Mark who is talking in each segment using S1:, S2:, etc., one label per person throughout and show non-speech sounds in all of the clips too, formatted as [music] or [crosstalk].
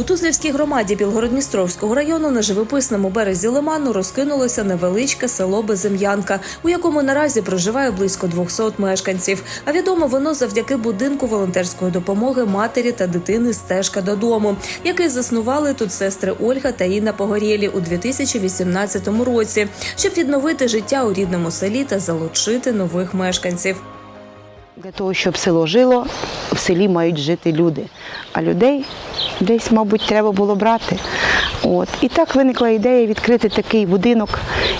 S1: У Тузлівській громаді Білгородністровського району на живописному березі Лиману розкинулося невеличке село Безем'янка, у якому наразі проживає близько 200 мешканців. А відомо воно завдяки будинку волонтерської допомоги матері та дитини стежка додому, який заснували тут сестри Ольга та Інна Погорєлі у 2018 році, щоб відновити життя у рідному селі та залучити нових мешканців.
S2: Для того, щоб село жило, в селі мають жити люди. А людей десь, мабуть, треба було брати. От. І так виникла ідея відкрити такий будинок,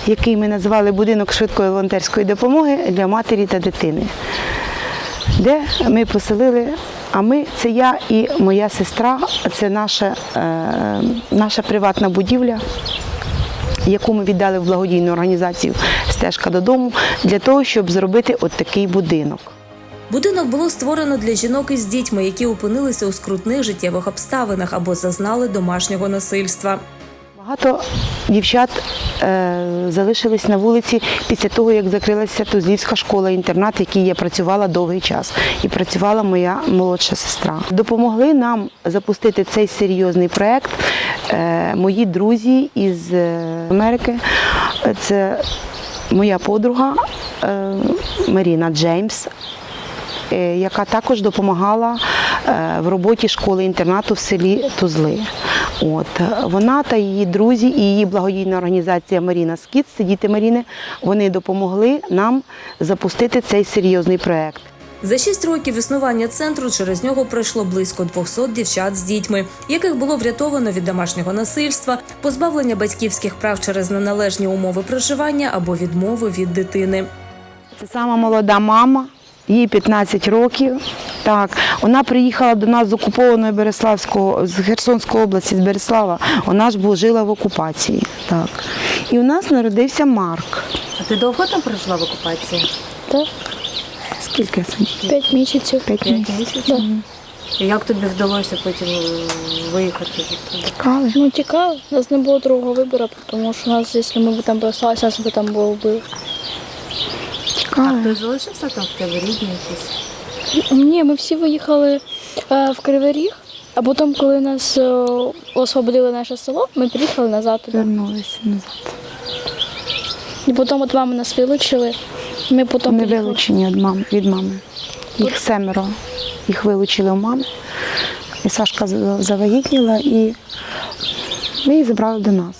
S2: який ми назвали будинок швидкої волонтерської допомоги для матері та дитини, де ми поселили. А ми це я і моя сестра, це наша, е, наша приватна будівля, яку ми віддали в благодійну організацію Стежка додому для того, щоб зробити от такий будинок.
S1: Будинок було створено для жінок із дітьми, які опинилися у скрутних життєвих обставинах або зазнали домашнього насильства.
S2: Багато дівчат е, залишились на вулиці після того, як закрилася Тузлівська школа-інтернат, в якій я працювала довгий час. І працювала моя молодша сестра. Допомогли нам запустити цей серйозний проєкт е, мої друзі із е, Америки. Це моя подруга е, Маріна Джеймс. Е, Яка також допомагала е, в роботі школи-інтернату в селі Тузли. От вона та її друзі і її благодійна організація Маріна Скіт, діти Маріни, вони допомогли нам запустити цей серйозний проект.
S1: За шість років існування центру через нього пройшло близько 200 дівчат з дітьми, яких було врятовано від домашнього насильства, позбавлення батьківських прав через неналежні умови проживання або відмови від дитини.
S2: Це сама молода мама, їй 15 років. Так, вона приїхала до нас з окупованої Береславського, з Херсонської області, з Береслава. Вона ж була жила в окупації. Так. І у нас народився Марк.
S3: А ти довго там прожила в окупації?
S4: Так,
S2: Скільки
S4: п'ять місяців.
S2: П'ять місяців.
S3: І як тобі вдалося потім е, виїхати?
S2: Тікали.
S4: Ну, тікав, у нас не було другого вибору, тому що у нас, якщо ми б там залишалися, нас би там було вбили.
S3: А хтось залишився там в тебе рідні якісь?
S4: Ні, ми всі виїхали е, в Кривий Ріг, а потім, коли нас е, освободили наше село, ми приїхали назад туди.
S2: Вернулися назад.
S4: І потім от мами нас вилучили. Ми потім
S2: Вони
S4: приїхали.
S2: вилучені від мами. Від мами. Їх семеро. Їх вилучили у мами. І Сашка за- завагітніла і ми їх забрали до нас.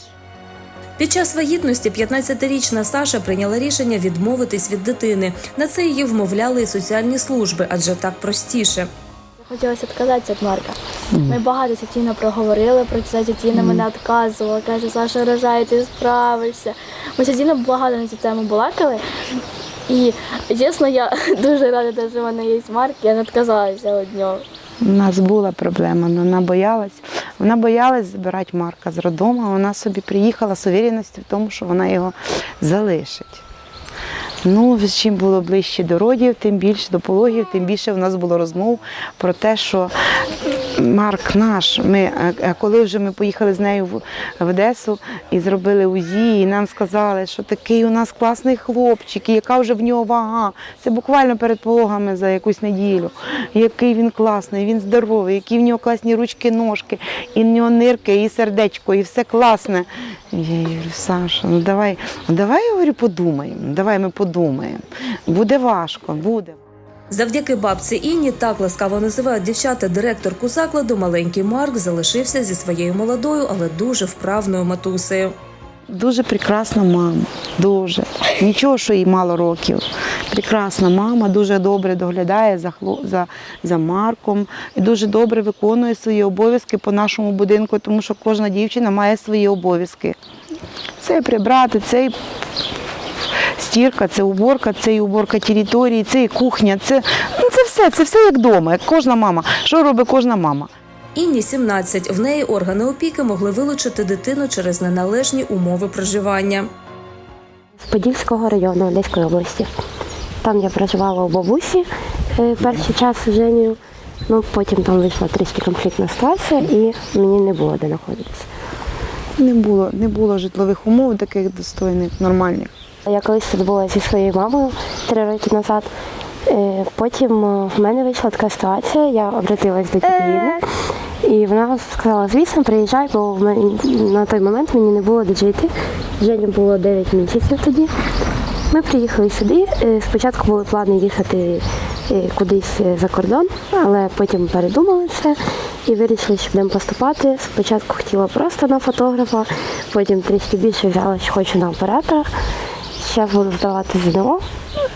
S1: Під час вагітності 15-річна Саша прийняла рішення відмовитись від дитини. На це її вмовляли і соціальні служби, адже так простіше.
S4: Хотілося відказатися від Марка. Ми багато з Тіна проговорили про це, Тіна мене відказувала, каже, Саша рожає, ти справишся. Ми з Тіна багато на цю тему балакали. І чесно, я [laughs] дуже рада, що в мене є Марк, я не відказалася від нього.
S2: У нас була проблема, але вона боялась. Вона боялась забирати Марка з роддому, вона собі приїхала з увереністю в тому, що вона його залишить. Ну, чим було ближче до родів, тим більше до пологів, тим більше в нас було розмов про те, що Марк наш. Ми, коли вже ми поїхали з нею в, в Одесу і зробили УЗІ, і нам сказали, що такий у нас класний хлопчик, і яка вже в нього вага. Це буквально перед пологами за якусь неділю. Який він класний, він здоровий, які в нього класні ручки, ножки, і в нього нирки, і сердечко, і все класне. Я говорю, Саша, ну давай, давай я говорю, подумаємо. Давай ми подумаємо. Буде важко, буде.
S1: Завдяки бабці Інні, так ласкаво називають дівчата директорку закладу, маленький Марк залишився зі своєю молодою, але дуже вправною матусею.
S2: Дуже прекрасна мама, дуже. Нічого, що їй мало років. Прекрасна мама, дуже добре доглядає за, за, за Марком і дуже добре виконує свої обов'язки по нашому будинку, тому що кожна дівчина має свої обов'язки. Це прибрати, це стірка, це уборка, це і уборка території, це і кухня, це, ну, це все, це все як вдома, як кожна мама. Що робить кожна мама?
S1: Інні 17. В неї органи опіки могли вилучити дитину через неналежні умови проживання.
S5: з Подільського району Одеської області. Там я проживала у бабусі е, перший час з Женєю. Ну, потім там вийшла трішки конфліктна ситуація і мені не було де знаходитися.
S2: Не було, не було житлових умов таких достойних, нормальних.
S5: Я колись тут була зі своєю мамою три роки назад. Е, Потім е, в мене вийшла така ситуація, я обратилась до тітіїни І вона сказала, звісно, приїжджай, бо на той момент мені не було де жити. Жені було 9 місяців тоді. Ми приїхали сюди. Е, Спочатку були плани їхати е, кудись е, за кордон, але потім передумали це і вирішили, що будемо поступати. Спочатку хотіла просто на фотографа, потім трішки більше взяла, що хочу на оператора. Зараз буду здавати ЗНО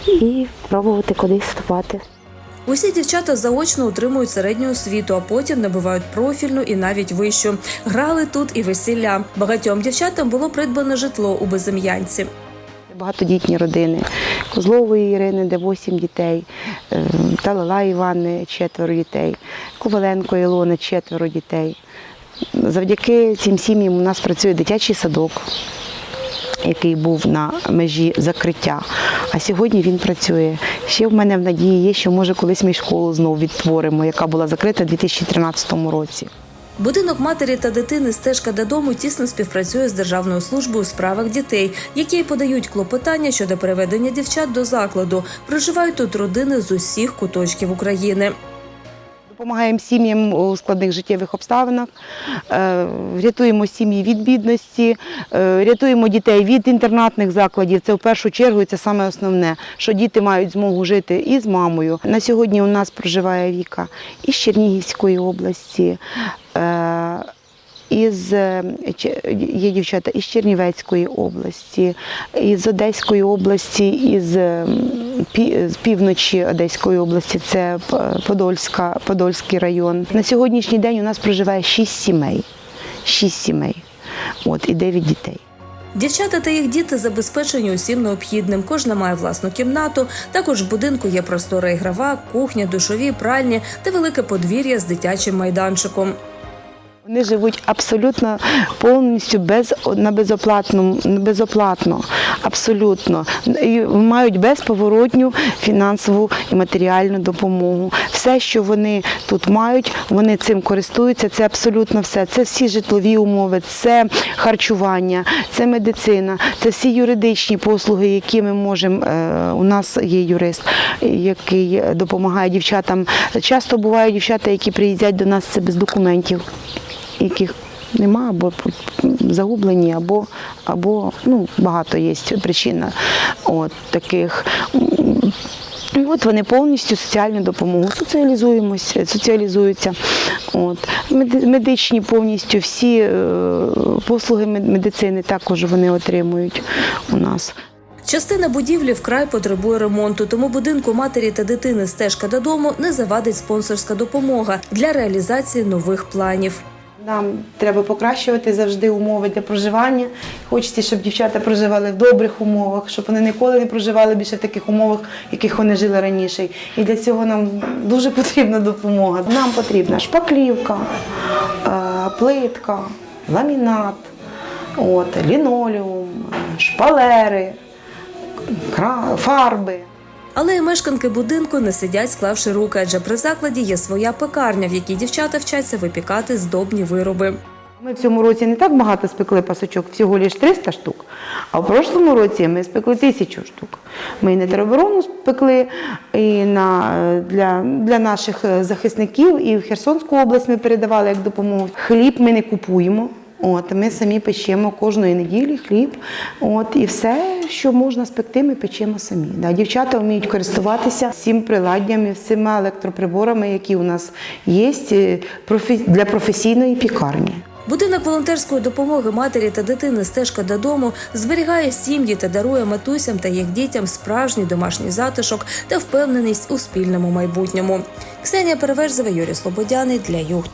S5: і пробувати кудись вступати.
S1: Усі дівчата заочно отримують середню освіту, а потім набувають профільну і навіть вищу. Грали тут і весілля. Багатьом дівчатам було придбане житло у Безем'янці.
S2: Багатодітні родини. Козлової Ірини, де 8 дітей, е, Талала Івани, четверо дітей, Коваленко Ілони, четверо дітей. Завдяки цим сім'ям у нас працює дитячий садок, який був на межі закриття. А сьогодні він працює. Ще в мене в надії є, що може колись ми школу знову відтворимо, яка була закрита у 2013 році.
S1: Будинок матері та дитини стежка додому тісно співпрацює з Державною службою у справах дітей, які подають клопотання щодо переведення дівчат до закладу. Проживають тут родини з усіх куточків України.
S2: Допомагаємо сім'ям у складних життєвих обставинах, е, рятуємо сім'ї від бідності, е, рятуємо дітей від інтернатних закладів. Це в першу чергу і це саме основне, що діти мають змогу жити і з мамою. На сьогодні у нас проживає Віка із Чернігівської області. Е, Із е, є дівчата із Чернівецької області, із Одеської області, із е, з півночі Одеської області, це Подольська, Подольський район. На сьогоднішній день у нас проживає шість сімей. Шість сімей. От, і дев'ять дітей.
S1: Дівчата та їх діти забезпечені усім необхідним. Кожна має власну кімнату. Також в будинку є простора ігрова, кухня, душові, пральні та велике подвір'я з дитячим майданчиком.
S2: Вони живуть абсолютно повністю без на безоплатному безоплатно, абсолютно і мають безповоротню фінансову і матеріальну допомогу. Все, що вони тут мають, вони цим користуються. Це абсолютно все. Це всі житлові умови, це харчування, це медицина, це всі юридичні послуги, які ми можемо. е, У нас є юрист, який допомагає дівчатам. Часто бувають дівчата, які приїздять до нас це без документів яких нема, або загублені, або, або ну, багато є причин от, таких. От вони повністю соціальну допомогу соціалізуємося, соціалізуються. От. Медичні повністю всі е, послуги мед- медицини також вони отримують у нас.
S1: Частина будівлі вкрай потребує ремонту, тому будинку матері та дитини стежка додому не завадить спонсорська допомога для реалізації нових планів.
S2: Нам треба покращувати завжди умови для проживання. Хочеться, щоб дівчата проживали в добрих умовах, щоб вони ніколи не проживали більше в таких умовах, в яких вони жили раніше. І для цього нам дуже потрібна допомога. Нам потрібна шпаклівка, е, плитка, ламінат, от, лінолеум, шпалери, фарби.
S1: Але й мешканки будинку не сидять, склавши руки, адже при закладі є своя пекарня, в якій дівчата вчаться випікати здобні вироби.
S2: Ми в цьому році не так багато спекли пасочок, всього лише 300 штук. А в прошлому році ми спекли тисячу штук. Ми і на тероборону спекли, і на, для, для наших захисників, і в Херсонську область ми передавали як допомогу. Хліб ми не купуємо. От, ми самі печемо кожної неділі хліб. От, і все, що можна спекти, ми печемо самі. Да, дівчата вміють користуватися всім приладдями, всіма електроприборами, які у нас є е, для професійної пікарні.
S1: Будинок волонтерської допомоги матері та дитини стежка додому зберігає сім'ї та дарує матусям та їх дітям справжній домашній затишок та впевненість у спільному майбутньому. Ксенія Переверзева, Юрій Слободяний для Юг.